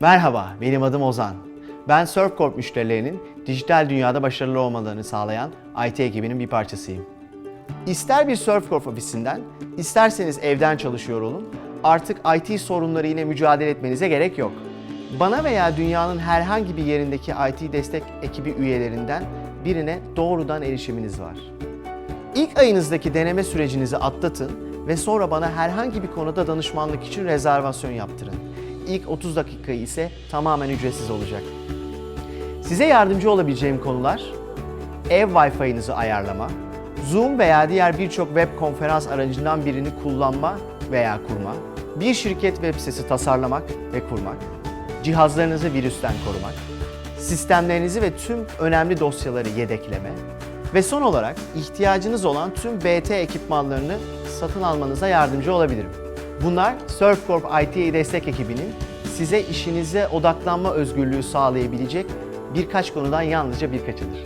Merhaba, benim adım Ozan. Ben Surfcorp müşterilerinin dijital dünyada başarılı olmalarını sağlayan IT ekibinin bir parçasıyım. İster bir Surfcorp ofisinden, isterseniz evden çalışıyor olun, artık IT sorunları ile mücadele etmenize gerek yok. Bana veya dünyanın herhangi bir yerindeki IT destek ekibi üyelerinden birine doğrudan erişiminiz var. İlk ayınızdaki deneme sürecinizi atlatın ve sonra bana herhangi bir konuda danışmanlık için rezervasyon yaptırın. İlk 30 dakikayı ise tamamen ücretsiz olacak. Size yardımcı olabileceğim konular ev Wi-Fi'nizi ayarlama, Zoom veya diğer birçok web konferans aracından birini kullanma veya kurma, bir şirket web sitesi tasarlamak ve kurmak, cihazlarınızı virüsten korumak, sistemlerinizi ve tüm önemli dosyaları yedekleme ve son olarak ihtiyacınız olan tüm BT ekipmanlarını satın almanıza yardımcı olabilirim. Bunlar Surfcorp IT destek ekibinin size işinize odaklanma özgürlüğü sağlayabilecek birkaç konudan yalnızca birkaçıdır.